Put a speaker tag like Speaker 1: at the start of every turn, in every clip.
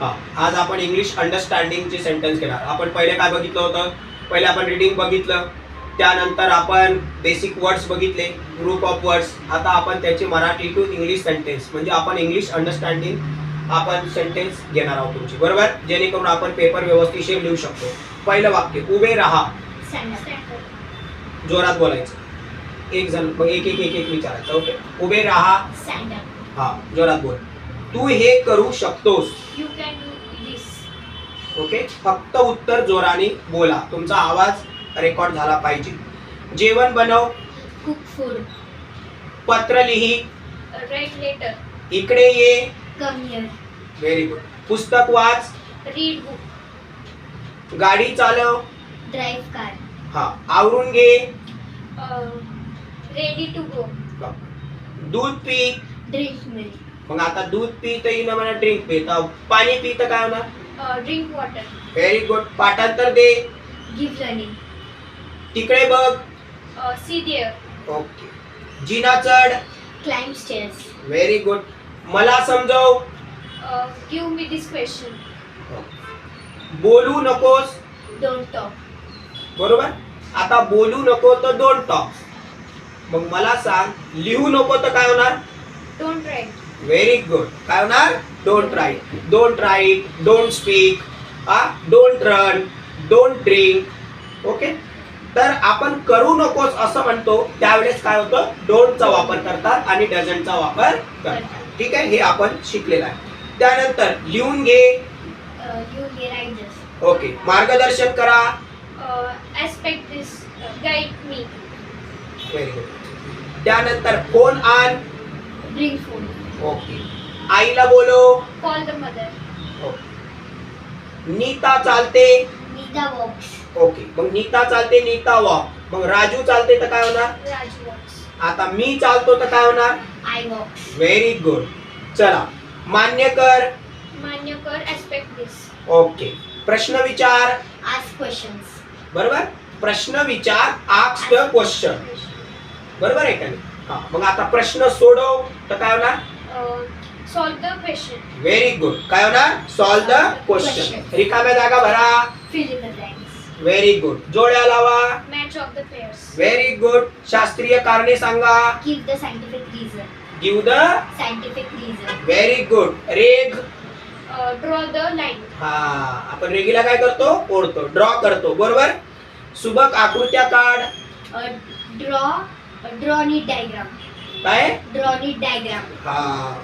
Speaker 1: हा आज आपण इंग्लिश अंडरस्टँडिंगचे सेंटेन्स घेणार. आपण पहिले काय बघितलं होतं? पहिले आपण रिडिंग बघितलं. त्यानंतर आपण बेसिक वर्ड्स बघितले ग्रुप ऑफ वर्ड्स आता आपण त्याचे मराठी टू इंग्लिश सेंटेन्स म्हणजे आपण इंग्लिश अंडरस्टँडिंग आपण सेंटेन्स घेणार आहोत तुमची. बरोबर? जेणेकरून आपण पेपर व्यवस्थिशीर लिहू शकतो. पहिलं वाक्य उभे राहा. जोरात बोलायचं. एक जण एक एक एक एक विचारायचं. ओके उभे राहा. हा जोरात बोल. तू हे करू शकतोस. ओके फक्त उत्तर जोराने बोला. तुमचा आवाज रेकॉर्ड झाला पाहिजे. जेवण बनव.
Speaker 2: Cook food.
Speaker 1: पत्र लिही.
Speaker 2: Letter.
Speaker 1: इकडे ये. व्हेरी गुड पुस्तक वाच.
Speaker 2: Read book.
Speaker 1: गाडी चालव.
Speaker 2: Drive car.
Speaker 1: हा. आवरून घे.
Speaker 2: Ready to go.
Speaker 1: दूध पी.
Speaker 2: Drink milk.
Speaker 1: मग आता दूध पी तर येईना म्हणा ड्रिंक पी तर पाणी पी तर काय होणार
Speaker 2: drink water.
Speaker 1: व्हेरी गुड पाठांतर दे.
Speaker 2: Learning.
Speaker 1: तिकडे बघ.
Speaker 2: see there.
Speaker 1: ओके. जिना चढ.
Speaker 2: Climb stairs.
Speaker 1: व्हेरी गुड मला समजव.
Speaker 2: give me this question.
Speaker 1: बोलू नकोस.
Speaker 2: Don't talk.
Speaker 1: बरोबर? आता बोलू नको तर डोंट टॉक मग मला सांग लिहू नको तर काय होणार?
Speaker 2: Don't write.
Speaker 1: व्हेरी गुड काय होणार? Don't write don't write don't speak हा? Don't run don't drink okay तर आपण करू नकोस असं म्हणतो. त्यावेळेस काय होतं? डोंटचा वापर करतात आणि डझनचा वापर करतात. ठीक आहे? हे आपण शिकलेलं आहे. त्यानंतर लिहून घे. ओके मार्गदर्शन करा. व्हेरी गुड त्यानंतर फोन आण.
Speaker 2: Food
Speaker 1: okay. आईला बोलो.
Speaker 2: Call the mother.
Speaker 1: नीता चालते.
Speaker 2: Nita walks.
Speaker 1: ओके. मग नीता चालते नीता वॉक मग राजू चालते तर काय होणार?
Speaker 2: Raju walks.
Speaker 1: आता मी चालतो तर काय होणार?
Speaker 2: I walks.
Speaker 1: व्हेरी गुड चला. मान्य कर.
Speaker 2: Manyakar aspect this.
Speaker 1: ओके. प्रश्न विचार.
Speaker 2: Questions.
Speaker 1: बरोबर? प्रश्न विचार आक्स द क्वेश्चन बरोबर आहे का नाही? हा. मग आता प्रश्न सोडव तर काय होणार?
Speaker 2: Solve the question
Speaker 1: very good काय होणार? सॉल्व द क्वेश्चन रिकाम्या जागा भरा. व्हेरी गुड जोड्या लावा.
Speaker 2: Match of the pairs
Speaker 1: very good शास्त्रीय कारणे सांगा.
Speaker 2: Give the scientific reason
Speaker 1: give the
Speaker 2: scientific reason
Speaker 1: very good रेग
Speaker 2: ड्रॉ द लाईन
Speaker 1: हा आपण रेगीला काय करतो? ओढतो. ड्रॉ करतो. बरोबर? सुबक आकृत्या काढ.
Speaker 2: ड्रॉ ड्रॉ नीट डायग्राम
Speaker 1: काय?
Speaker 2: Neat diagram.
Speaker 1: हा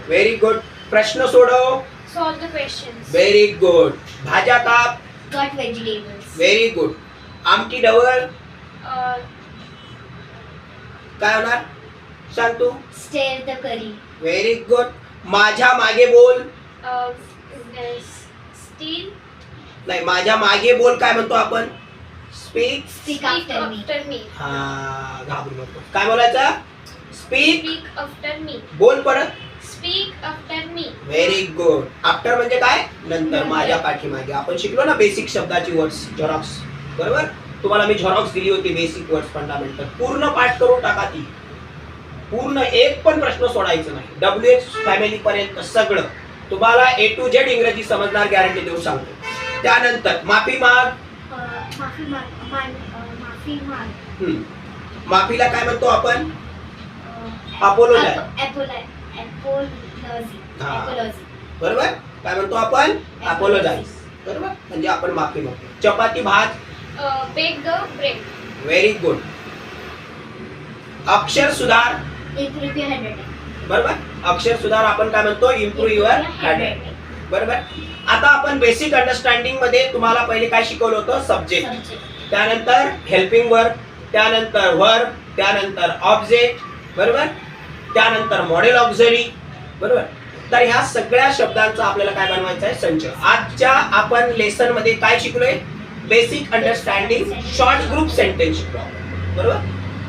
Speaker 1: व्हेरी गुड प्रश्न सोडव.
Speaker 2: Solve the questions.
Speaker 1: Very good भाज्या काप
Speaker 2: cut vegetables.
Speaker 1: व्हेरी गुड आमटी डवल
Speaker 2: uh,
Speaker 1: काय होणार? सांग तू.
Speaker 2: stir the curry.
Speaker 1: Very good माझ्या मागे बोल.
Speaker 2: steal.
Speaker 1: नाही माझ्या मागे बोल काय म्हणतो आपण? Speak
Speaker 2: me. after me.
Speaker 1: हा घाबरू नको. काय बोलायचं? Speak
Speaker 2: speak after me.
Speaker 1: बोल परत.
Speaker 2: Speak after me.
Speaker 1: Very good after म्हणजे काय? नंतर माझ्या पाठीमागे. आपण शिकलो ना बेसिक शब्दाची वर्ड्स झेरॉक्स बरोबर? तुम्हाला मी झेरॉक्स दिली होती बेसिक वर्ड्स फंडामेंटल पूर्ण पाठ करून टाका ती. पूर्ण एक पण प्रश्न सोडायचं नाही. डब्ल्यू एच फॅमिली पर्यंत सगळं. तुम्हाला ए टू झेड इंग्रजी समजणार गॅरंटी देऊ सांगतो. त्यानंतर माफी माग.
Speaker 2: माफी माग.
Speaker 1: माफीला काय म्हणतो आपण?
Speaker 2: Apology
Speaker 1: बरोबर? काय म्हणतो आपण? अपोलोजाईज बरोबर? म्हणजे आपण माफी मागतो. चपाती भात?
Speaker 2: bake the bread.
Speaker 1: Very good अक्षर सुधार. बरोबर? अक्षर सुधार आपण काय म्हणतो? इम्प्रूव्ह युअर हँडरायटिंग बरोबर? आता आपण बेसिक अंडरस्टँडिंगमध्ये तुम्हाला पहिले काय शिकवलं होतं? सब्जेक्ट त्यानंतर हेल्पिंग वर्क त्यानंतर वर्ब त्यानंतर ऑब्जेक्ट बरोबर? त्यानंतर मॉडेल ऑक्झरी बरोबर? तर ह्या सगळ्या शब्दांचा आपल्याला काय बनवायचा आहे? संच. आजच्या आपण लेसनमध्ये काय शिकलोय? Basic understanding short group sentence शिकलो. बरोबर?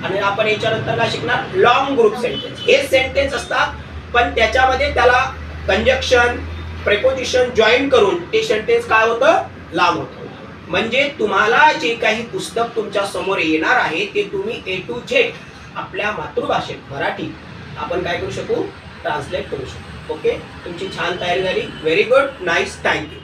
Speaker 1: आणि आपण याच्यानंतर काय शिकणार? लॉंग ग्रुप सेंटेन्स हे सेंटेन्स असतात पण त्याच्यामध्ये त्याला कंजक्शन प्रेपोजिशन जॉईन करून ते सेंटेन्स काय होतं? लांब होतं. म्हणजे तुम्हाला जे काही पुस्तक तुमच्यासमोर येणार आहे ते तुम्ही ए टू झेड आपल्या मातृभाषेत मराठी आपण काय करू शकू? ट्रान्सलेट करू शकू. ओके तुमची छान तयारी झाली. Very good nice thank you